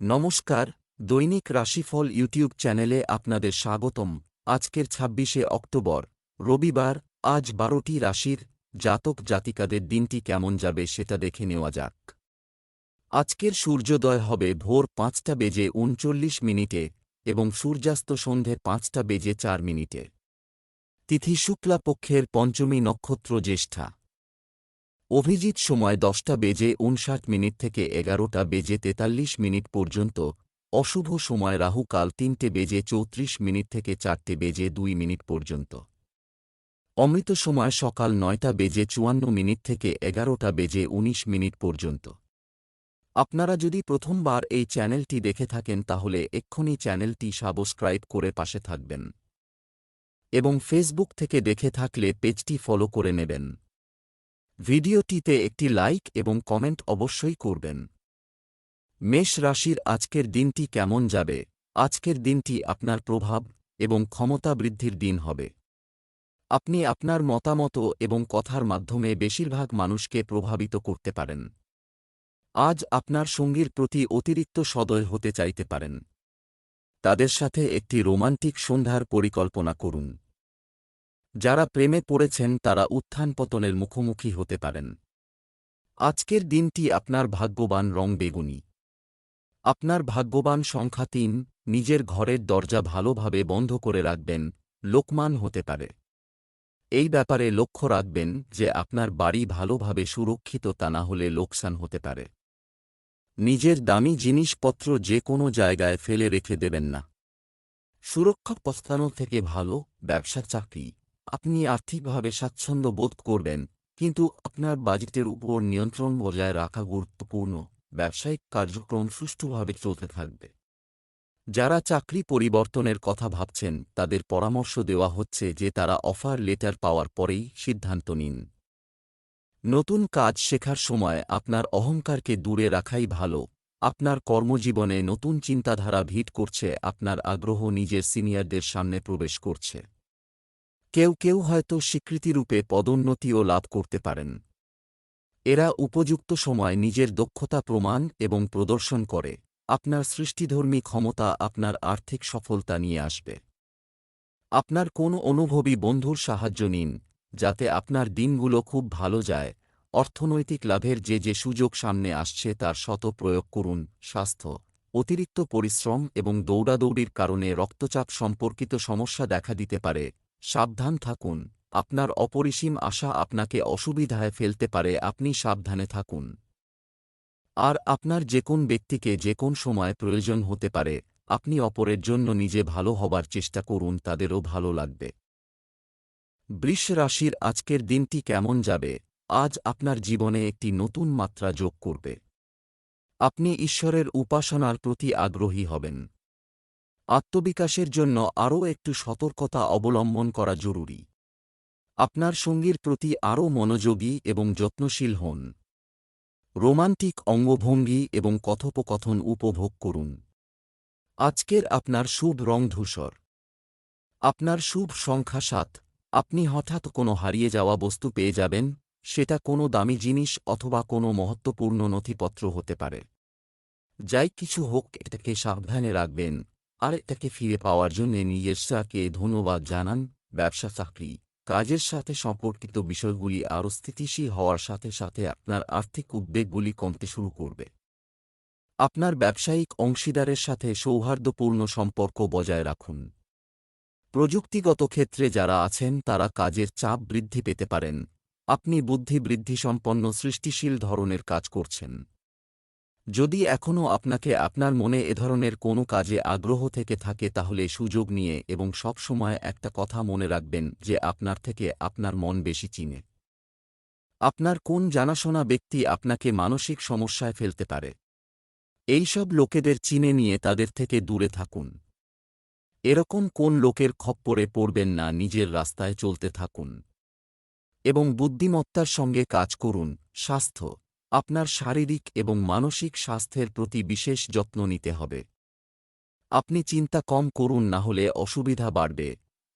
নমস্কার, দৈনিক রাশিফল ইউটিউব চ্যানেলে আপনাদের স্বাগতম। আজকের ছাব্বিশে অক্টোবর, রবিবার, আজ বারোটি রাশির জাতক জাতিকাদের দিনটি কেমন যাবে সেটা দেখে নেওয়া যাক। আজকের সূর্যোদয় হবে ভোর পাঁচটা বেজে উনচল্লিশ মিনিটে এবং সূর্যাস্ত সন্ধে পাঁচটা বেজে চার মিনিটে। তিথি শুক্লা পক্ষের পঞ্চমী নক্ষত্র জ্যেষ্ঠা। অভিজিৎ সময় দশটা বেজে উনষাট মিনিট থেকে এগারোটা বেজে তেতাল্লিশ মিনিট পর্যন্ত। অশুভ সময় রাহু কাল তিনটে বেজে চৌত্রিশ মিনিট থেকে চারটে বেজে দুই মিনিট পর্যন্ত। অমৃত সময় সকাল নয়টা বেজে চুয়ান্ন মিনিট থেকে এগারোটা বেজে উনিশ মিনিট পর্যন্ত। আপনারা যদি প্রথমবার এই চ্যানেলটি দেখে থাকেন তাহলে এক্ষুনি চ্যানেলটি সাবস্ক্রাইব করে পাশে থাকবেন। এবং ফেসবুক থেকে দেখে থাকলে পেজটি ফলো করে নেবেন। ভিডিওটিতে একটি লাইক এবং কমেন্ট অবশ্যই করবেন। মেষ রাশির আজকের দিনটি কেমন যাবে? আজকের দিনটি আপনার প্রভাব এবং ক্ষমতা বৃদ্ধির দিন হবে। আপনি আপনার মতামত এবং কথার মাধ্যমে বেশিরভাগ মানুষকে প্রভাবিত করতে পারেন। আজ আপনার সঙ্গীর প্রতি অতিরিক্ত সদয় হতে চাইতে পারেন। তাদের সাথে একটি রোমান্টিক সন্ধ্যার পরিকল্পনা করুন। যারা প্রেমে পড়েছেন তারা উত্থান পতনের মুখোমুখি হতে পারেন। আজকের দিনটি আপনার ভাগ্যবান রং বেগুনি। আপনার ভাগ্যবান সংখ্যা তিন, নিজের ঘরের দরজা ভালোভাবে বন্ধ করে রাখবেন, লোকমান হতে পারে। এই ব্যাপারে লক্ষ্য রাখবেন যে আপনার বাড়ি ভালোভাবে সুরক্ষিত তা না হলে লোকসান হতে পারে। নিজের দামি জিনিসপত্র যে কোনো জায়গায় ফেলে রেখে দেবেন না। সুরক্ষা প্রস্থানো থেকে ভালো ব্যবসা চাকরি। আপনি আর্থিকভাবে স্বাচ্ছন্দ্য বোধ করবেন, কিন্তু আপনার বাজেটের উপর নিয়ন্ত্রণ বজায় রাখা গুরুত্বপূর্ণ। ব্যবসায়িক কার্যক্রম সুষ্ঠুভাবে চলতে থাকবে। যারা চাকরি পরিবর্তনের কথা ভাবছেন, তাদের পরামর্শ দেওয়া হচ্ছে যে তারা অফার লেটার পাওয়ার পরেই সিদ্ধান্ত নিন। নতুন কাজ শেখার সময় আপনার অহংকারকে দূরে রাখাই ভালো। আপনার কর্মজীবনে নতুন চিন্তাধারা ভিট করছে, আপনার আগ্রহ নিজের সিনিয়রদের সামনে প্রবেশ করছে। কেউ কেউ হয়তো স্বীকৃতিরূপে পদোন্নতিও লাভ করতে পারেন। এরা উপযুক্ত সময় নিজের দক্ষতা প্রমাণ এবং প্রদর্শন করে, আপনার সৃষ্টিধর্মী ক্ষমতা আপনার আর্থিক সফলতা নিয়ে আসবে। আপনার কোনো অনুভবী বন্ধুর সাহায্য নিন, যাতে আপনার দিনগুলো খুব ভালো যায়, অর্থনৈতিক লাভের যে যে সুযোগ সামনে আসছে তার শত প্রয়োগ করুন, স্বাস্থ্য, অতিরিক্ত পরিশ্রম এবং দৌড়াদৌড়ির কারণে রক্তচাপ সম্পর্কিত সমস্যা দেখা দিতে পারে সাবধান থাকুন। আপনার অপরিসীম আশা আপনাকে অসুবিধায় ফেলতে পারে, আপনি সাবধানে থাকুন। আর আপনার যে কোন ব্যক্তিকে যে কোন সময় প্রয়োজন হতে পারে, আপনি অপরের জন্য নিজে ভালো হবার চেষ্টা করুন, তাদেরও ভালো লাগবে। বৃষ রাশির আজকের দিনটি কেমন যাবে? আজ আপনার জীবনে একটি নতুন মাত্রা যোগ করবে। আপনি ঈশ্বরের উপাসনার প্রতি আগ্রহী হবেন। আত্মবিকাশের জন্য আরও একটু সতর্কতা অবলম্বন করা জরুরি। আপনার সঙ্গীর প্রতি আরও মনোযোগী এবং যত্নশীল হন। রোমান্টিক অঙ্গভঙ্গি এবং কথোপকথন উপভোগ করুন। আজকের আপনার শুভ রং ধূসর। আপনার শুভ সংখ্যা সাত। আপনি হঠাৎ কোনো হারিয়ে যাওয়া বস্তু পেয়ে যাবেন, সেটা কোনো দামি জিনিস অথবা কোনো মহত্বপূর্ণ নথিপত্র হতে পারে। যাই কিছু হোক, এটাকে সাবধানে রাখবেন। আর এটাকে ফিরে পাওয়ার জন্য নিজের ধন্যবাদ জানান ব্যবসা চাকরি। কাজের সাথে সম্পর্কিত বিষয়গুলি আরও স্থিতিশীল হওয়ার সাথে সাথে আপনার আর্থিক উদ্বেগগুলি কমতে শুরু করবে। আপনার ব্যবসায়িক অংশীদারের সাথে সৌহার্দ্যপূর্ণ সম্পর্ক বজায় রাখুন। প্রযুক্তিগত ক্ষেত্রে যারা আছেন তারা কাজের চাপ বৃদ্ধি পেতে পারেন। আপনি বুদ্ধি বৃদ্ধিসম্পন্ন সৃষ্টিশীল ধরনের কাজ করছেন। যদি এখনও আপনাকে আপনার মনে এ ধরনের কোনো কাজে আগ্রহ থেকে থাকে তাহলে সুযোগ নিয়ে এবং সব সময় একটা কথা মনে রাখবেন যে আপনার থেকে আপনার মন বেশি চিনে। আপনার কোন জানাশোনা ব্যক্তি আপনাকে মানসিক সমস্যায় ফেলতে পারে? এইসব লোকেদের চিনে নিয়ে তাদের থেকে দূরে থাকুন। এরকম কোন লোকের খপ্পরে পড়বেন না নিজের রাস্তায় চলতে থাকুন। এবং বুদ্ধিমত্তার সঙ্গে কাজ করুন, স্বাস্থ্য আপনার শারীরিক এবং মানসিক স্বাস্থ্যের প্রতি বিশেষ যত্ন নিতে হবে। আপনি চিন্তা কম করুন না হলে অসুবিধা বাড়বে।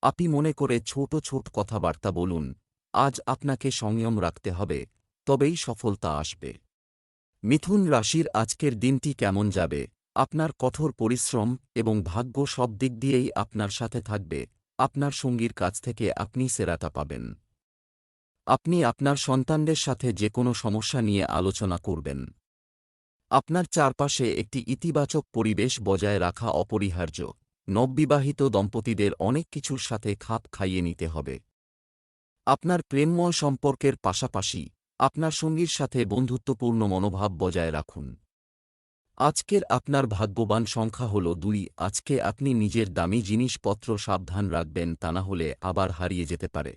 আপনি মনে করে ছোট ছোট কথাবার্তা বলুন, আজ আপনাকে সংযম রাখতে হবে, তবেই সফলতা আসবে। মিথুন রাশির আজকের দিনটি কেমন যাবে? আপনার কঠোর পরিশ্রম এবং ভাগ্য সব দিক দিয়েই আপনার সাথে থাকবে। আপনার সঙ্গীর কাছ থেকে আপনি সেরাটা পাবেন। আপনি আপনার সন্তানদের সাথে যে কোনো সমস্যা নিয়ে আলোচনা করবেন। আপনার চারপাশে একটি ইতিবাচক পরিবেশ বজায় রাখা অপরিহার্য। নববিবাহিত দম্পতিদের অনেক কিছুর সাথে খাপ খাইয়ে নিতে হবে। আপনার প্রেমময় সম্পর্কের পাশাপাশি আপনার সঙ্গীর সাথে বন্ধুত্বপূর্ণ মনোভাব বজায় রাখুন। আজকের আপনার ভাগ্যবান সংখ্যা হল দুই। আজকে আপনি নিজের দামি জিনিসপত্র সাবধান রাখবেন তা না হলে আবার হারিয়ে যেতে পারে।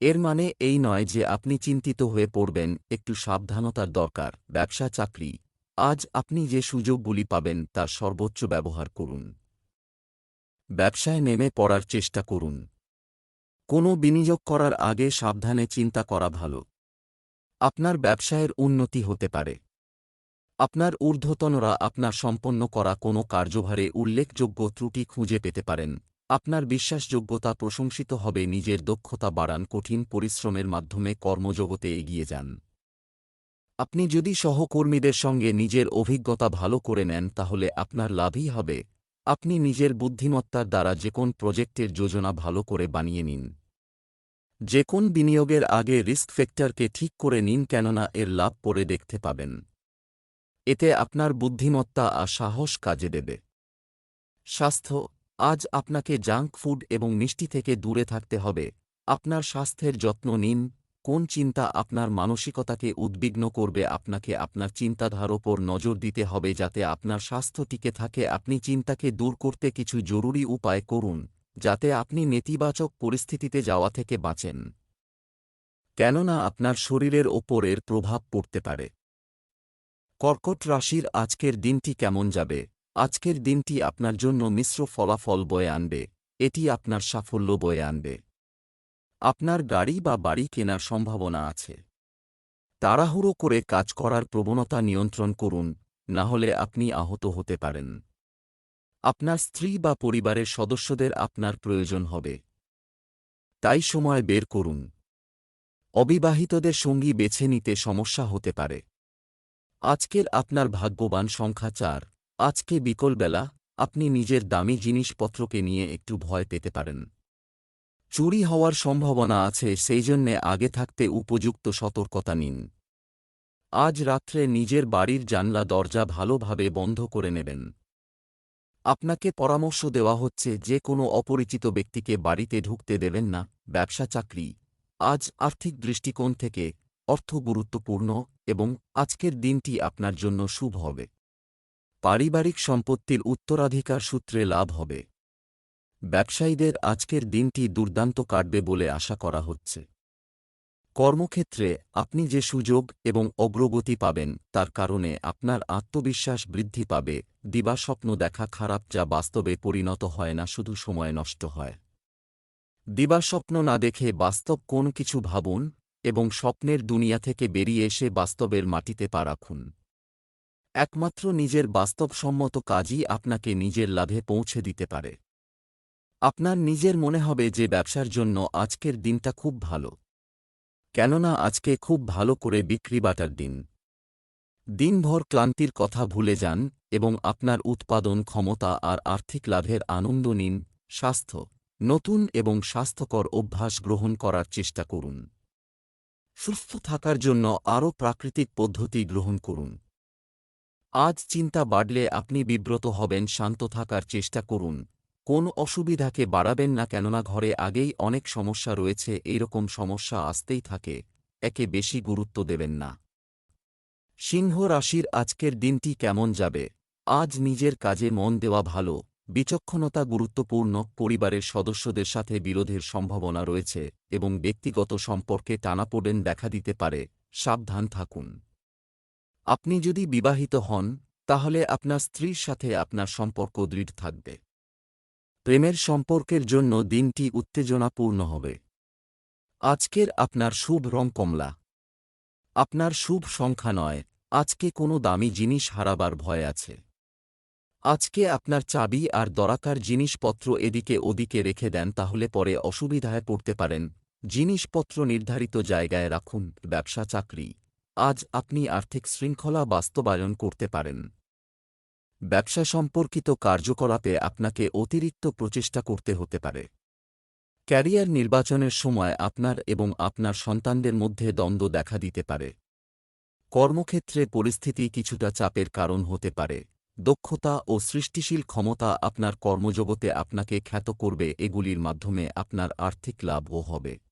এর মানে এই নয় যে আপনি চিন্তিত হয়ে পড়বেন, একটু সাবধানতার দরকার, ব্যবসা, চাকরি। আজ আপনি যে সুযোগগুলি পাবেন তার সর্বোচ্চ ব্যবহার করুন। ব্যবসায় নেমে পড়ার চেষ্টা করুন। কোনো বিনিয়োগ করার আগে সাবধানে চিন্তা করা ভালো। আপনার ব্যবসায়ের উন্নতি হতে পারে। আপনার ঊর্ধ্বতনরা আপনার সম্পন্ন করা কোনো কার্যভারে উল্লেখযোগ্য ত্রুটি খুঁজে পেতে পারেন। আপনার বিশ্বাসযোগ্যতা প্রশংসিত হবে, নিজের দক্ষতা বাড়ান, কঠিন পরিশ্রমের মাধ্যমে কর্মজগতে এগিয়ে যান। আপনি যদি সহকর্মীদের সঙ্গে নিজের অভিজ্ঞতা ভালো করে নেন, তাহলে আপনার লাভই হবে। আপনি নিজের বুদ্ধিমত্তার দ্বারা যে কোন প্রজেক্টের যোজনা ভালো করে বানিয়ে নিন। যে কোন বিনিয়োগের আগে রিস্ক ফ্যাক্টরকে ঠিক করে নিন, কেননা এর লাভ পরে দেখতে পাবেন। এতে আপনার বুদ্ধিমত্তা আর সাহস কাজে দেবে। স্বাস্থ্য আজ আপনাকে জাঙ্ক ফুড এবং মিষ্টি থেকে দূরে থাকতে হবে। আপনার স্বাস্থ্যের যত্ন নিন। কোন চিন্তা আপনার মানসিকতাকে উদ্বিগ্ন করবে আপনাকে আপনার চিন্তাধার ওপর নজর দিতে হবে যাতে আপনার স্বাস্থ্য টিকে থাকে। আপনি চিন্তাকে দূর করতে কিছু জরুরি উপায় করুন, যাতে আপনি নেতিবাচক পরিস্থিতিতে যাওয়া থেকে বাঁচেন। কেননা আপনার শরীরের ওপর এর প্রভাব পড়তে পারে। কর্কট রাশির আজকের দিনটি কেমন যাবে? আজকের দিনটি আপনার জন্য মিশ্র ফলাফল বয়ে আনবে। এটি আপনার সাফল্য বয়ে আনবে। আপনার গাড়ি বা বাড়ি কেনার সম্ভাবনা আছে। তাড়াহুড়ো করে কাজ করার প্রবণতা নিয়ন্ত্রণ করুন, না হলে আপনি আহত হতে পারেন। আপনার স্ত্রী বা পরিবারের সদস্যদের আপনার প্রয়োজন হবে। তাই সময় বের করুন। অবিবাহিতদের সঙ্গী বেছে নিতে সমস্যা হতে পারে। আজকের আপনার ভাগ্যবান সংখ্যা চার। আজকে বিকলবেলা আপনি নিজের দামি জিনিসপত্রকে নিয়ে একটু ভয় পেতে পারেন। চুরি হওয়ার সম্ভাবনা আছে, সেই জন্যে আগে থাকতে উপযুক্ত সতর্কতা নিন। আজ রাত্রে নিজের বাড়ির জানলা দরজা ভালোভাবে বন্ধ করে নেবেন। আপনাকে পরামর্শ দেওয়া হচ্ছে, যে কোনো অপরিচিত ব্যক্তিকে বাড়িতে ঢুকতে দেবেন না। ব্যবসা চাকরি। আজ আর্থিক দৃষ্টিকোণ থেকে অর্থ গুরুত্বপূর্ণ এবং আজকের দিনটি আপনার জন্য শুভ হবে। পারিবারিক সম্পত্তির উত্তরাধিকার সূত্রে লাভ হবে। ব্যবসায়ীদের আজকের দিনটি দুর্দান্ত কাটবে বলে আশা করা হচ্ছে। কর্মক্ষেত্রে আপনি যে সুযোগ এবং অগ্রগতি পাবেন তার কারণে আপনার আত্মবিশ্বাস বৃদ্ধি পাবে দিবাস্বপ্ন দেখা খারাপ যা বাস্তবে পরিণত হয় না, শুধু সময় নষ্ট হয়। দিবাস্বপ্ন না দেখে বাস্তব কোন কিছু ভাবুন এবং স্বপ্নের দুনিয়া থেকে বেরিয়ে এসে বাস্তবের মাটিতে পা রাখুন। একমাত্র নিজের বাস্তবসম্মত কাজই আপনাকে নিজের লাভে পৌঁছে দিতে পারে। আপনার নিজের মনে হবে যে ব্যবসার জন্য আজকের দিনটা খুব ভালো। কেননা আজকে খুব ভালো করে বিক্রি বাটার দিন। দিনভর ক্লান্তির কথা ভুলে যান এবং আপনার উৎপাদন ক্ষমতা আর আর্থিক লাভের আনন্দ নিন, স্বাস্থ্য, নতুন এবং স্বাস্থ্যকর অভ্যাস গ্রহণ করার চেষ্টা করুন। সুস্থ থাকার জন্য আরও প্রাকৃতিক পদ্ধতি গ্রহণ করুন। আজ চিন্তা বাড়লে আপনি বিব্রত হবেন, শান্ত থাকার চেষ্টা করুন। কোন অসুবিধাকে বাড়াবেন না, কেননা ঘরে আগেই অনেক সমস্যা রয়েছে এইরকম সমস্যা আসতেই থাকে। একে বেশি গুরুত্ব দেবেন না। সিংহ রাশির আজকের দিনটি কেমন যাবে? আজ নিজের কাজে মন দেওয়া ভালো, বিচক্ষণতা গুরুত্বপূর্ণ, পরিবারের সদস্যদের সাথে বিরোধের সম্ভাবনা রয়েছে এবং ব্যক্তিগত সম্পর্কে টানাপোড়েন দেখা দিতে পারে, সাবধান থাকুন। আপনি যদি বিবাহিত হন, তাহলে আপনার স্ত্রীর সাথে আপনার সম্পর্ক দৃঢ় থাকবে। প্রেমের সম্পর্কের জন্য দিনটি উত্তেজনাপূর্ণ হবে। আজকের আপনার শুভ রং কমলা। আপনার শুভ সংখ্যা নয়, আজকে কোনো দামি জিনিস হারাবার ভয় আছে। আজকে আপনার চাবি আর দরাকার জিনিসপত্র এদিকে ওদিকে রেখে দেন, তাহলে পরে অসুবিধায় পড়তে পারেন। জিনিসপত্র নির্ধারিত জায়গায় রাখুন, ব্যবসা, চাকরি। আজ আপনি আর্থিক শৃঙ্খলা বাস্তবায়ন করতে পারেন। ব্যবসা সম্পর্কিত কার্যকলাপে আপনাকে অতিরিক্ত প্রচেষ্টা করতে হতে পারে। ক্যারিয়ার নির্বাচনের সময় আপনার এবং আপনার সন্তানদের মধ্যে দ্বন্দ্ব দেখা দিতে পারে। কর্মক্ষেত্রে পরিস্থিতি কিছুটা চাপের কারণ হতে পারে। দক্ষতা ও সৃষ্টিশীল ক্ষমতা আপনার কর্মজগতে আপনাকে খ্যাত করবে, এগুলির মাধ্যমে আপনার আর্থিক লাভও হবে।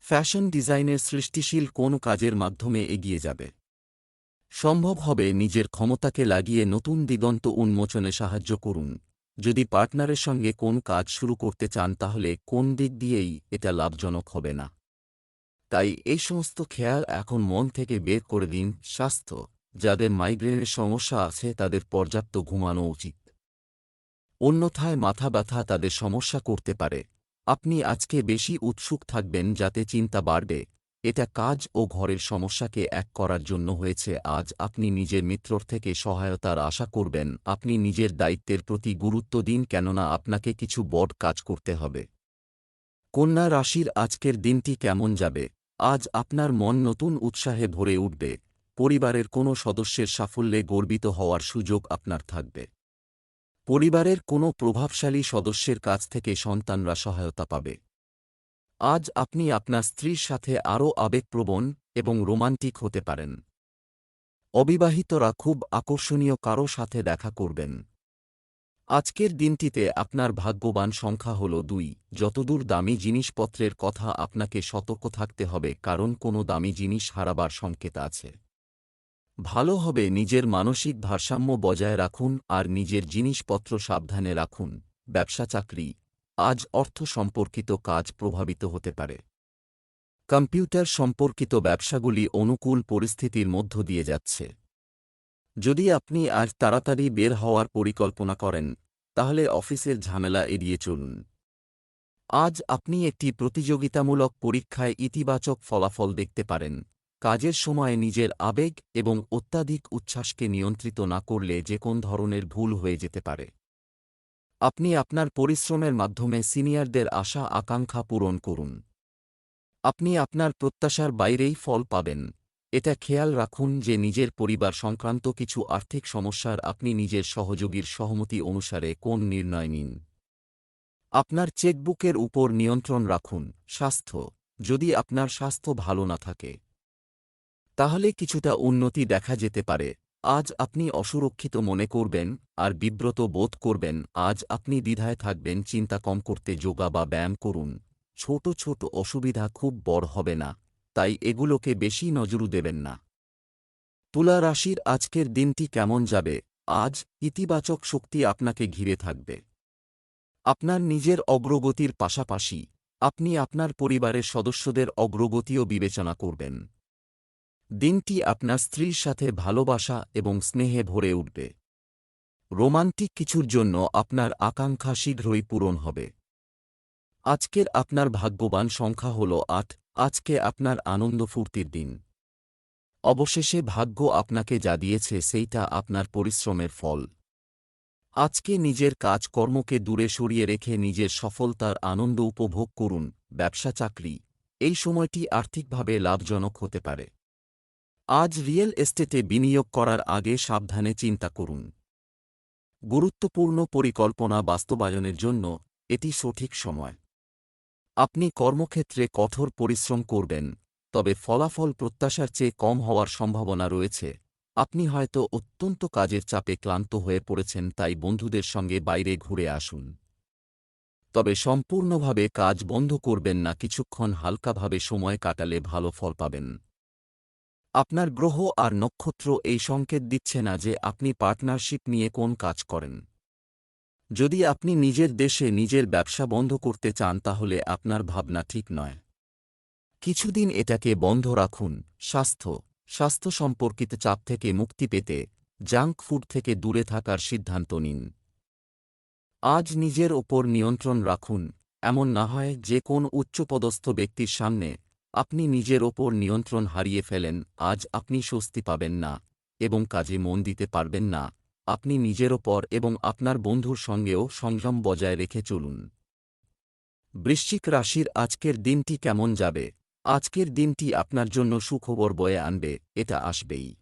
ফ্যাশন ডিজাইনের সৃষ্টিশীল কোন কাজের মাধ্যমে এগিয়ে যাবে? সম্ভব হবে নিজের ক্ষমতাকে লাগিয়ে নতুন দিগন্ত উন্মোচনে সাহায্য করুন। যদি পার্টনারের সঙ্গে কোন কাজ শুরু করতে চান তাহলে কোন দিক দিয়েই এটা লাভজনক হবে না। তাই এই সমস্ত খেয়াল এখন মন থেকে বের করে দিন স্বাস্থ্য, যাদের মাইগ্রেনের সমস্যা আছে তাদের পর্যাপ্ত ঘুমানো উচিত। অন্যথায় মাথা ব্যথা তাদের সমস্যা করতে পারে। আপনি আজকে বেশি উৎসুক থাকবেন যাতে চিন্তা বাড়বে। এটা কাজ ও ঘরের সমস্যাকে এক করার জন্য হয়েছে। আজ আপনি নিজের মিত্রর থেকে সহায়তার আশা করবেন। আপনি নিজের দায়িত্বের প্রতি গুরুত্ব দিন কেননা আপনাকে কিছু বড় কাজ করতে হবে। কন্যা রাশির আজকের দিনটি কেমন যাবে? আজ আপনার মন নতুন উৎসাহে ভরে উঠবে। পরিবারের কোনো সদস্যের সাফল্যে গর্বিত হওয়ার সুযোগ আপনার থাকবে। পরিবারের কোনো প্রভাবশালী সদস্যের কাছ থেকে সন্তানরা সহায়তা পাবে। আজ আপনি আপনার স্ত্রীর সাথে আরও আবেগপ্রবণ এবং রোমান্টিক হতে পারেন। অবিবাহিতরা খুব আকর্ষণীয় কারও সাথে দেখা করবেন। আজকের দিনটিতে আপনার ভাগ্যবান সংখ্যা হল দুই। যতদূর দামি জিনিসপত্রের কথা আপনাকে সতর্ক থাকতে হবে, কারণ কোনো দামি জিনিস হারাবার সংকেত আছে। ভালো হবে নিজের মানসিক ভারসাম্য বজায় রাখুন আর নিজের জিনিসপত্র সাবধানে রাখুন। ব্যবসা চাকরি। আজ অর্থ সম্পর্কিত কাজ প্রভাবিত হতে পারে। কম্পিউটার সম্পর্কিত ব্যবসাগুলি অনুকূল পরিস্থিতির মধ্য দিয়ে যাচ্ছে। যদি আপনি আজ তাড়াতাড়ি বের হওয়ার পরিকল্পনা করেন, তাহলে অফিসের ঝামেলা এড়িয়ে চলুন। আজ আপনি একটি প্রতিযোগিতামূলক পরীক্ষায় ইতিবাচক ফলাফল দেখতে পারেন। কাজের সময় নিজের আবেগ এবং অত্যাধিক উচ্ছ্বাসকে নিয়ন্ত্রিত না করলে যে কোন ধরনের ভুল হয়ে যেতে পারে। আপনি আপনার পরিশ্রমের মাধ্যমে সিনিয়রদের আশা আকাঙ্ক্ষা পূরণ করুন। আপনি আপনার প্রত্যাশার বাইরেই ফল পাবেন। এটা খেয়াল রাখুন যে নিজের পরিবার সংক্রান্ত কিছু আর্থিক সমস্যার আপনি নিজের সহযোগীর সহমতি অনুসারে কোন নির্ণয় নিন। আপনার চেকবুকের উপর নিয়ন্ত্রণ রাখুন। স্বাস্থ্য, যদি আপনার স্বাস্থ্য ভালো না থাকে। তাহলে কিছুটা উন্নতি দেখা যেতে পারে। আজ আপনি অসুরক্ষিত মনে করবেন আর বিব্রত বোধ করবেন। আজ আপনি দ্বিধায় থাকবেন, চিন্তা কম করতে যোগা বা ব্যায়াম করুন। ছোট ছোট অসুবিধা খুব বড় হবে না, তাই এগুলোকে বেশি নজরু দেবেন না। তুলা রাশির আজকের দিনটি কেমন যাবে? আজ ইতিবাচক শক্তি আপনাকে ঘিরে থাকবে। আপনার নিজের অগ্রগতির পাশাপাশি আপনি আপনার পরিবারের সদস্যদের অগ্রগতিও বিবেচনা করবেন। দিনটি আপনার স্ত্রীর সাথে ভালোবাসা এবং স্নেহে ভরে উঠবে। রোমান্টিক কিছুর জন্য আপনার আকাঙ্ক্ষা শীঘ্রই পূরণ হবে। আজকের আপনার ভাগ্যবান সংখ্যা হল আট, আজকে আপনার আনন্দ ফুর্তির দিন। অবশেষে ভাগ্য আপনাকে যা দিয়েছে সেইটা আপনার পরিশ্রমের ফল। আজকে নিজের কাজকর্মকে দূরে সরিয়ে রেখে নিজের সফলতার আনন্দ উপভোগ করুন, ব্যবসা চাকরি। এই সময়টি আর্থিকভাবে লাভজনক হতে পারে। আজ রিয়েল এস্টেটে বিনিয়োগ করার আগে সাবধানে চিন্তা করুন। গুরুত্বপূর্ণ পরিকল্পনা বাস্তবায়নের জন্য এটি সঠিক সময়। আপনি কর্মক্ষেত্রে কঠোর পরিশ্রম করবেন, তবে ফলাফল প্রত্যাশার চেয়ে কম হওয়ার সম্ভাবনা রয়েছে। আপনি হয়তো অত্যন্ত কাজের চাপে ক্লান্ত হয়ে পড়েছেন, তাই বন্ধুদের সঙ্গে বাইরে ঘুরে আসুন। তবে সম্পূর্ণভাবে কাজ বন্ধ করবেন না, কিছুক্ষণ হালকাভাবে সময় কাটালে ভালো ফল পাবেন। আপনার গ্রহ আর নক্ষত্র এই সংকেত দিচ্ছে না যে আপনি পার্টনারশিপ নিয়ে কোন কাজ করেন। যদি আপনি নিজের দেশে নিজের ব্যবসা বন্ধ করতে চান তাহলে আপনার ভাবনা ঠিক নয়। কিছুদিন এটাকে বন্ধ রাখুন। স্বাস্থ্য। স্বাস্থ্য সম্পর্কিত চাপ থেকে মুক্তি পেতে জাঙ্ক ফুড থেকে দূরে থাকার সিদ্ধান্ত নিন। আজ নিজের ওপর নিয়ন্ত্রণ রাখুন। এমন না হয় যে কোন উচ্চপদস্থ ব্যক্তির সামনে আপনি নিজের ওপর নিয়ন্ত্রণ হারিয়ে ফেলেন, আজ আপনি স্বস্তি পাবেন না এবং কাজে মন দিতে পারবেন না। আপনি নিজের ওপর এবং আপনার বন্ধুর সঙ্গেও সংযম বজায় রেখে চলুন। বৃশ্চিক রাশির আজকের দিনটি কেমন যাবে? আজকের দিনটি আপনার জন্য সুখবর বয়ে আনবে, এটা আসবেই।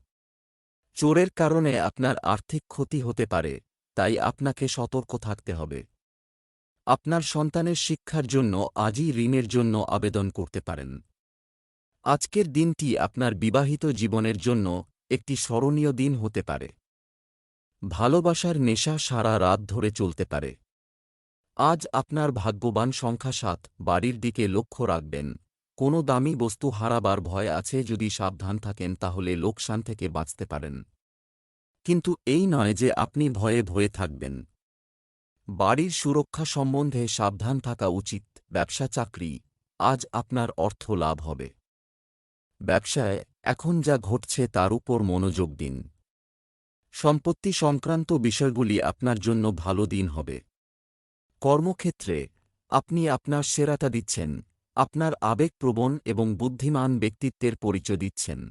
চোরের কারণে আপনার আর্থিক ক্ষতি হতে পারে, তাই আপনাকে সতর্ক থাকতে হবে। আপনার সন্তানের শিক্ষার জন্য আজই ঋণের জন্য আবেদন করতে পারেন। আজকের দিনটি আপনার বিবাহিত জীবনের জন্য একটি স্মরণীয় দিন হতে পারে। ভালোবাসার নেশা সারা রাত ধরে চলতে পারে। আজ আপনার ভাগ্যবান সংখ্যা সাত, বাড়ির দিকে লক্ষ্য রাখবেন। কোনো দামি বস্তু হারাবার ভয় আছে যদি সাবধান থাকেন তাহলে লোকসান থেকে বাঁচতে পারেন। কিন্তু এই নয় যে আপনি ভয়ে ভয়ে থাকবেন। বাড়ির সুরক্ষা সম্বন্ধে সাবধান থাকা উচিত, ব্যবসা চাকরি, আজ আপনার অর্থ লাভ হবে। ব্যবসায় এখন যা ঘটছে তার উপর মনোযোগ দিন। সম্পত্তি সংক্রান্ত বিষয়গুলি আপনার জন্য ভালো দিন হবে। কর্মক্ষেত্রে, আপনি আপনার সেরাটা দিচ্ছেন, আপনার আবেগপ্রবণ এবং বুদ্ধিমান ব্যক্তিত্বের পরিচয় দিচ্ছেন।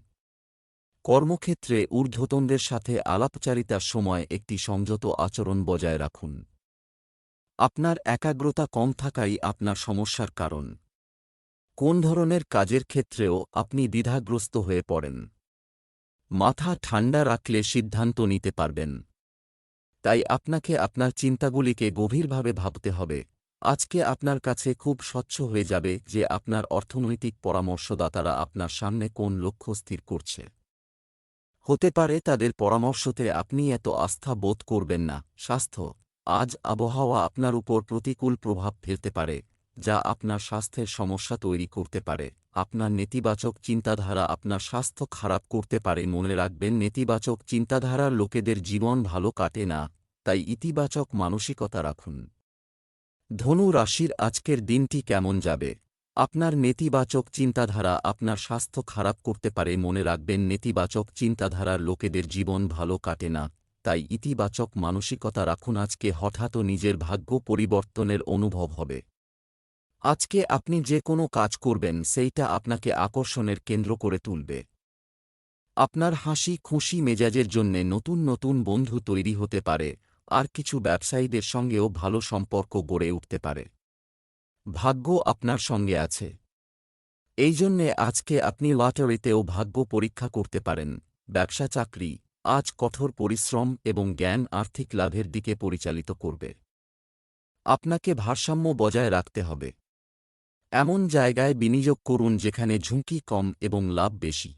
কর্মক্ষেত্রে ঊর্ধ্বতনদের সাথে আলাপচারিতার সময় একটি সংযত আচরণ বজায় রাখুন। আপনার একাগ্রতা কম থাকাই আপনার সমস্যার কারণ। কোন ধরনের কাজের ক্ষেত্রেও আপনি দ্বিধাগ্রস্ত হয়ে পড়েন? মাথা ঠান্ডা রাখলে সিদ্ধান্ত নিতে পারবেন। তাই আপনাকে আপনার চিন্তাগুলিকে গভীরভাবে ভাবতে হবে। আজকে আপনার কাছে খুব স্বচ্ছ হয়ে যাবে যে আপনার অর্থনৈতিক পরামর্শদাতারা আপনার সামনে কোন লক্ষ্য স্থির করছে। হতে পারে তাদের পরামর্শতে আপনি এত আস্থা বোধ করবেন না। স্বাস্থ্য, আজ আবহাওয়া আপনার উপর প্রতিকূল প্রভাব ফেলতে পারে। যা আপনার স্বাস্থ্যের সমস্যা তৈরি করতে পারে। আপনার নেতিবাচক চিন্তাধারা আপনার স্বাস্থ্য খারাপ করতে পারে মনে রাখবেন, নেতিবাচক চিন্তাধারার লোকেদের জীবন ভালো কাটে না, তাই ইতিবাচক মানসিকতা রাখুন। ধনু রাশির আজকের দিনটি কেমন যাবে? আপনার নেতিবাচক চিন্তাধারা আপনার স্বাস্থ্য খারাপ করতে পারে মনে রাখবেন, নেতিবাচক চিন্তাধারার লোকেদের জীবন ভালো কাটে না, তাই ইতিবাচক মানসিকতা রাখুন। আজকে হঠাৎ নিজের ভাগ্য পরিবর্তনের অনুভব হবে। আজকে আপনি যে কোনো কাজ করবেন, সেইটা আপনাকে আকর্ষণের কেন্দ্র করে তুলবে। আপনার হাসি, খুশি মেজাজের জন্যে নতুন নতুন বন্ধু তৈরি হতে পারে, আর কিছু ব্যবসায়ীদের সঙ্গেও ভালো সম্পর্ক গড়ে উঠতে পারে। ভাগ্য আপনার সঙ্গে আছে। এই জন্যে আজকে আপনি লটারিতেও ভাগ্য পরীক্ষা করতে পারেন। ব্যবসা, চাকরি, আজ কঠোর পরিশ্রম এবং জ্ঞান আর্থিক লাভের দিকে পরিচালিত করবে। আপনাকে ভারসাম্য বজায় রাখতে হবে। এমন জায়গায় বিনিয়োগ করুন যেখানে ঝুঁকি কম এবং লাভ বেশি।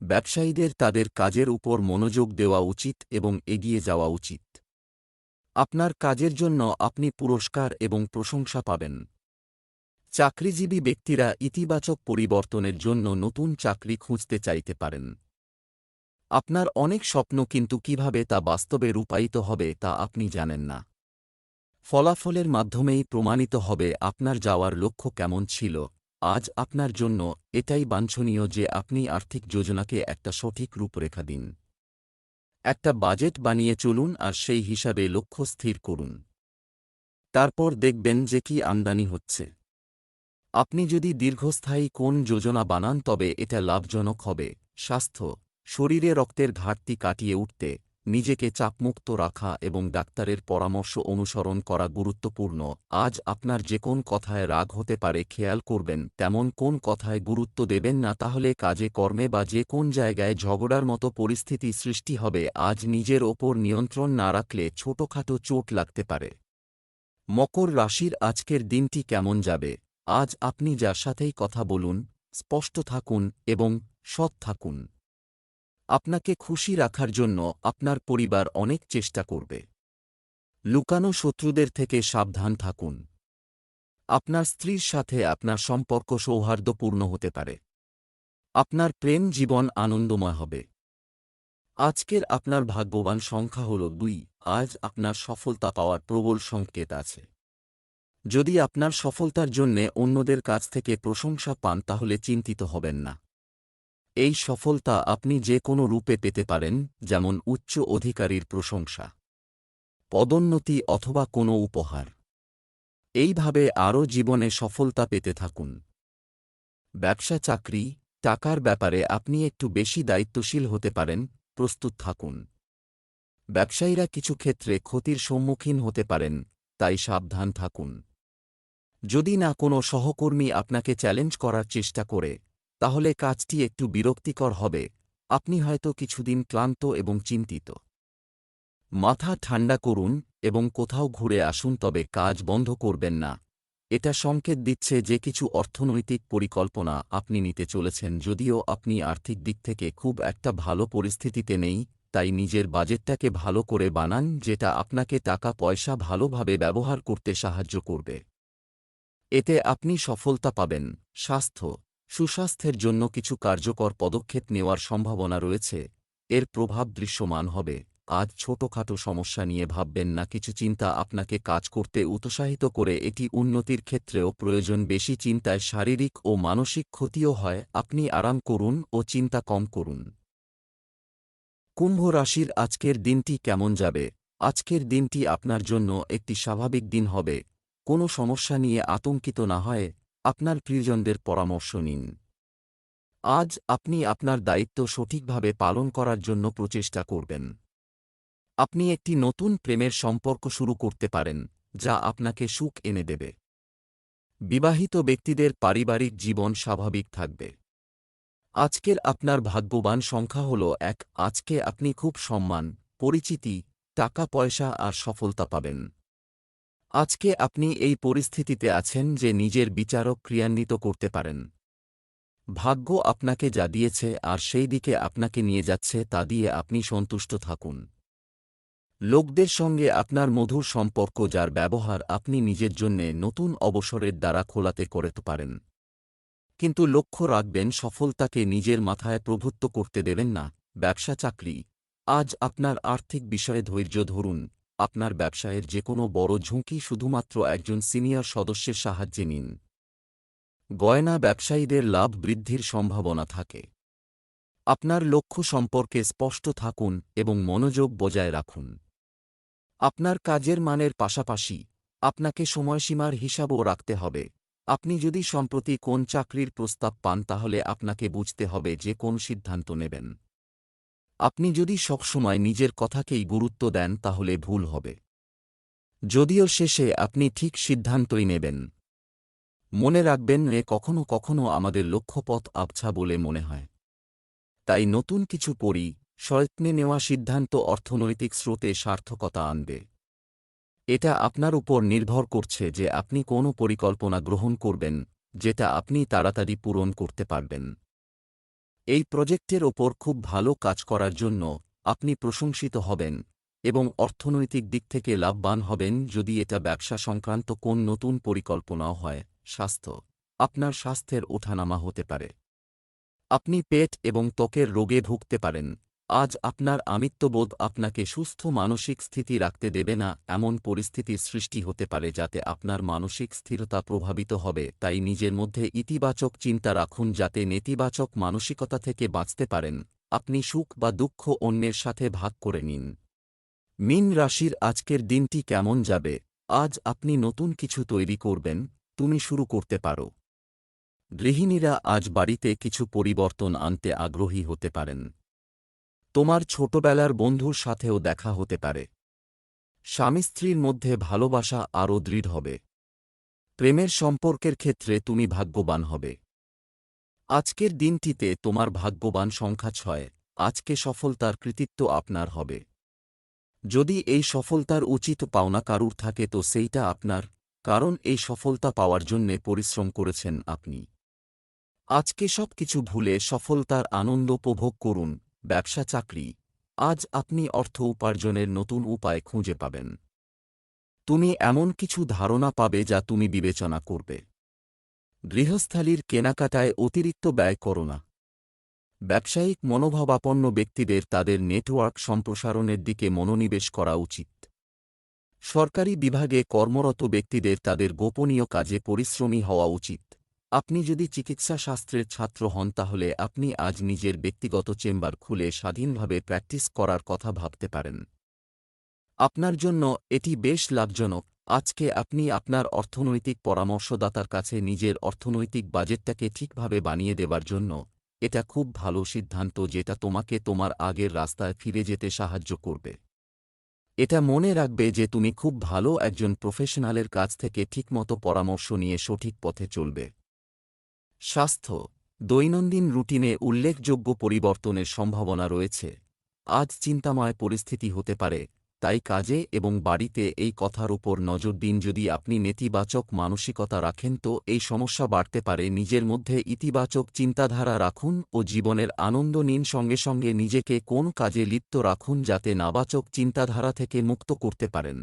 ব্যবসায়ীদের তাদের কাজের উপর মনোযোগ দেওয়া উচিত এবং এগিয়ে যাওয়া উচিত। আপনার কাজের জন্য আপনি পুরস্কার এবং প্রশংসা পাবেন। চাকরিজীবী ব্যক্তিরা ইতিবাচক পরিবর্তনের জন্য নতুন চাকরি খুঁজতে চাইতে পারেন। আপনার অনেক স্বপ্ন কিন্তু কীভাবে তা বাস্তবে রূপায়িত হবে তা আপনি জানেন না। ফলাফলের মাধ্যমেই প্রমাণিত হবে আপনার যাওয়ার লক্ষ্য কেমন ছিল। আজ আপনার জন্য এটাই বাঞ্ছনীয় যে আপনি আর্থিক যোজনাকে একটা সঠিক রূপরেখা দিন। একটা বাজেট বানিয়ে চলুন আর সেই হিসাবে লক্ষ্য স্থির করুন। তারপর দেখবেন যে কি আমদানি হচ্ছে। আপনি যদি দীর্ঘস্থায়ী কোন যোজনা বানান তবে এটা লাভজনক হবে। স্বাস্থ্য, শরীরে রক্তের ঘাটতি কাটিয়ে উঠতে নিজেকে চাপমুক্ত রাখা এবং ডাক্তারের পরামর্শ অনুসরণ করা গুরুত্বপূর্ণ। আজ আপনার যে কোন কথায় রাগ হতে পারে খেয়াল করবেন, তেমন কোন কথায় গুরুত্ব দেবেন না, তাহলে কাজে, কর্মে বা যে কোন জায়গায় ঝগড়ার মতো পরিস্থিতি সৃষ্টি হবে, আজ নিজের ওপর নিয়ন্ত্রণ না রাখলে ছোটখাটো চোট লাগতে পারে। মকর রাশির আজকের দিনটি কেমন যাবে? আজ আপনি যার সাথেই কথা বলুন, স্পষ্ট থাকুন এবং সৎ থাকুন। আপনাকে খুশি রাখার জন্য আপনার পরিবার অনেক চেষ্টা করবে। লুকানো শত্রুদের থেকে সাবধান থাকুন। আপনার স্ত্রীর সাথে আপনার সম্পর্ক সৌহার্দ্যপূর্ণ হতে পারে। আপনার প্রেম জীবন আনন্দময় হবে। আজকের আপনার ভাগ্যবান সংখ্যা হল দুই, আজ আপনার সফলতা পাওয়ার প্রবল সংকেত আছে। যদি আপনার সফলতার জন্যে অন্যদের কাছ থেকে প্রশংসা পান তাহলে চিন্তিত হবেন না। এই সফলতা আপনি যে কোনো রূপে পেতে পারেন, যেমন উচ্চ অধিকারীর প্রশংসা, পদোন্নতি অথবা কোনো উপহার। এইভাবে আরও জীবনে সফলতা পেতে থাকুন। ব্যবসা, চাকরি, টাকার ব্যাপারে আপনি একটু বেশি দায়িত্বশীল হতে পারেন, প্রস্তুত থাকুন। ব্যবসায়ীরা কিছু ক্ষেত্রে ক্ষতির সম্মুখীন হতে পারেন, তাই সাবধান থাকুন। যদি না কোনো সহকর্মী আপনাকে চ্যালেঞ্জ করার চেষ্টা করে তাহলে কাজটি একটু বিরক্তিকর হবে। আপনি হয়তো কিছুদিন ক্লান্ত এবং চিন্তিত। মাথা ঠান্ডা করুন এবং কোথাও ঘুরে আসুন, তবে কাজ বন্ধ করবেন না। এটা সংকেত দিচ্ছে যে কিছু অর্থনৈতিক পরিকল্পনা আপনি নিতে চলেছেন, যদিও আপনি আর্থিক দিক থেকে খুব একটা ভালো পরিস্থিতিতে নেই, তাই নিজের বাজেটটাকে ভালো করে বানান, যেটা আপনাকে টাকা পয়সা ভালোভাবে ব্যবহার করতে সাহায্য করবে। এতে আপনি সফলতা পাবেন। স্বাস্থ্য সুস্বাস্থ্যের জন্য কিছু কার্যকর পদক্ষেপ নেওয়ার সম্ভাবনা রয়েছে। এর প্রভাব দৃশ্যমান হবে। আজ ছোটখাটো সমস্যা নিয়ে ভাববেন না, কিছু চিন্তা আপনাকে কাজ করতে উৎসাহিত করে এটি উন্নতির ক্ষেত্রেও প্রয়োজন। বেশি চিন্তায় শারীরিক ও মানসিক ক্ষতিও হয়, আপনি আরাম করুন ও চিন্তা কম করুন। কুম্ভ রাশির আজকের দিনটি কেমন যাবে? আজকের দিনটি আপনার জন্য একটি স্বাভাবিক দিন হবে। কোনো সমস্যা নিয়ে আতঙ্কিত না হয়। আপনার প্রিয়জনদের পরামর্শ নিন। আজ আপনি আপনার দায়িত্ব সঠিকভাবে পালন করার জন্য প্রচেষ্টা করবেন। আপনি একটি নতুন প্রেমের সম্পর্ক শুরু করতে পারেন, যা আপনাকে সুখ এনে দেবে। বিবাহিত ব্যক্তিদের পারিবারিক জীবন স্বাভাবিক থাকবে। আজকের আপনার ভাগ্যবান সংখ্যা হল এক, আজকে আপনি খুব সম্মান, পরিচিতি টাকা পয়সা আর সফলতা পাবেন। আজকে আপনি এই পরিস্থিতিতে আছেন যে নিজের বিচারক ক্রিয়ান্বিত করতে পারেন। ভাগ্য আপনাকে যা দিয়েছে আর সেই দিকে আপনাকে নিয়ে যাচ্ছে তা দিয়ে আপনি সন্তুষ্ট থাকুন। লোকদের সঙ্গে আপনার মধুর সম্পর্ক যার ব্যবহার আপনি নিজের জন্যে নতুন অবসরের দ্বারা খোলাতে করতে পারেন। কিন্তু লক্ষ্য রাখবেন সফলতাকে নিজের মাথায় প্রভুত্ব করতে দেবেন না। ব্যবসা চাকরি আজ আপনার আর্থিক বিষয়ে ধৈর্য ধরুন। আপনার ব্যবসায়ের যে কোনো বড় ঝুঁকি শুধুমাত্র একজন সিনিয়র সদস্যের সাহায্যে নিন। গয়না ব্যবসায়ীদের লাভ বৃদ্ধির সম্ভাবনা থাকে। আপনার লক্ষ্য সম্পর্কে স্পষ্ট থাকুন এবং মনোযোগ বজায় রাখুন। আপনার কাজের মানের পাশাপাশি আপনাকে সময়সীমার হিসাবও রাখতে হবে। আপনি যদি সম্প্রতি কোন চাকরির প্রস্তাব পান তাহলে আপনাকে বুঝতে হবে যে কোন সিদ্ধান্ত নেবেন। আপনি যদি সবসময় নিজের কথাকেই গুরুত্ব দেন, তাহলে ভুল হবে। যদিও শেষে আপনি ঠিক সিদ্ধান্তই নেবেন। মনে রাখবেন রে কখনো কখনো আমাদের লক্ষ্যপথ আবছা বলে মনে হয়। তাই নতুন কিছু পড়ি সয়ত্নে নেওয়া সিদ্ধান্ত অর্থনৈতিক স্রোতে সার্থকতা আনবে। এটা আপনার উপর নির্ভর করছে যে আপনি কোনো পরিকল্পনা গ্রহণ করবেন, যেটা আপনি তাড়াতাড়ি পূরণ করতে পারবেন। এই প্রজেক্টের ওপর খুব ভালো কাজ করার জন্য আপনি প্রশংসিত হবেন এবং অর্থনৈতিক দিক থেকে লাভবান হবেন যদি এটা ব্যবসা সংক্রান্ত কোন নতুন পরিকল্পনাও হয়। স্বাস্থ্য, আপনার স্বাস্থ্যের ওঠানামা হতে পারে। আপনি পেট এবং ত্বকের রোগে ভুগতে পারেন। আজ আপনার আমিত্ববোধ আপনাকে সুস্থ মানসিক স্থিতি রাখতে দেবে না, এমন পরিস্থিতির সৃষ্টি হতে পারে যাতে আপনার মানসিক স্থিরতা প্রভাবিত হবে, তাই নিজের মধ্যে ইতিবাচক চিন্তা রাখুন যাতে নেতিবাচক মানসিকতা থেকে বাঁচতে পারেন। আপনি সুখ বা দুঃখ অন্যের সাথে ভাগ করে নিন। মিন রাশির আজকের দিনটি কেমন যাবে? আজ আপনি নতুন কিছু তৈরি করবেন, তুমি শুরু করতে পারো। গৃহিণীরা আজ বাড়িতে কিছু পরিবর্তন আনতে আগ্রহী হতে পারেন। তোমার ছোটবেলার বন্ধুর সাথেও দেখা হতে পারে। স্বামী স্ত্রীর মধ্যে ভালোবাসা আরও দৃঢ় হবে। প্রেমের সম্পর্কের ক্ষেত্রে তুমি ভাগ্যবান হবে। আজকের দিনটিতে তোমার ভাগ্যবান সংখ্যা ছয়। আজকে সফলতার কৃতিত্ব আপনার হবে। যদি এই সফলতার উচিত পাওনা কারুর থাকে তো সেইটা আপনার, কারণ এই সফলতা পাওয়ার জন্যে পরিশ্রম করেছেন আপনি। আজকে সব কিছু ভুলে সফলতার আনন্দ উপভোগ করুন। ব্যবসা চাকরি, আজ আপনি অর্থ উপার্জনের নতুন উপায় খুঁজে পাবেন। তুমি এমন কিছু ধারণা পাবে যা তুমি বিবেচনা করবে। গৃহস্থালির কেনাকাটায় অতিরিক্ত ব্যয় করো না। ব্যবসায়িক মনোভাবাপন্ন ব্যক্তিদের তাদের নেটওয়ার্ক সম্প্রসারণের দিকে মনোনিবেশ করা উচিত। সরকারি বিভাগে কর্মরত ব্যক্তিদের তাদের গোপনীয় কাজে পরিশ্রমী হওয়া উচিত। আপনি যদি চিকিৎসা শাস্ত্রের ছাত্র হন তাহলে আপনি আজ নিজের ব্যক্তিগত চেম্বার খুলে স্বাধীনভাবে প্র্যাকটিস করার কথা ভাবতে পারেন। আপনার জন্য এটি বেশ লাভজনক। আজকে আপনি আপনার অর্থনৈতিক পরামর্শদাতার কাছে নিজের অর্থনৈতিক বাজেটটাকে ঠিকভাবে বানিয়ে দেবার জন্য এটা খুব ভালো সিদ্ধান্ত যেটা তোমাকে তোমার আগের রাস্তায় ফিরে যেতে সাহায্য করবে। এটা মনে রাখবে যে তুমি খুব ভালো একজন প্রফেশনালের কাছ থেকে ঠিকমতো পরামর্শ নিয়ে সঠিক পথে চলবে। স্বাস্থ্য, দৈনন্দিন রুটিনে উল্লেখযোগ্য পরিবর্তনের সম্ভাবনা রয়েছে। আজ চিন্তাময় পরিস্থিতি হতে পারে, তাই কাজে এবং বাড়িতে এই কথার উপর নজর দিন। যদি আপনি নেতিবাচক মানসিকতা রাখেন, তো এই সমস্যা বাড়তে পারে। নিজের মধ্যে ইতিবাচক চিন্তাধারা রাখুন ও জীবনের আনন্দ নিন। সঙ্গে সঙ্গে নিজেকে কোন কাজে লিপ্ত রাখুন, যাতে নাবাচক চিন্তাধারা থেকে মুক্ত করতে পারেন।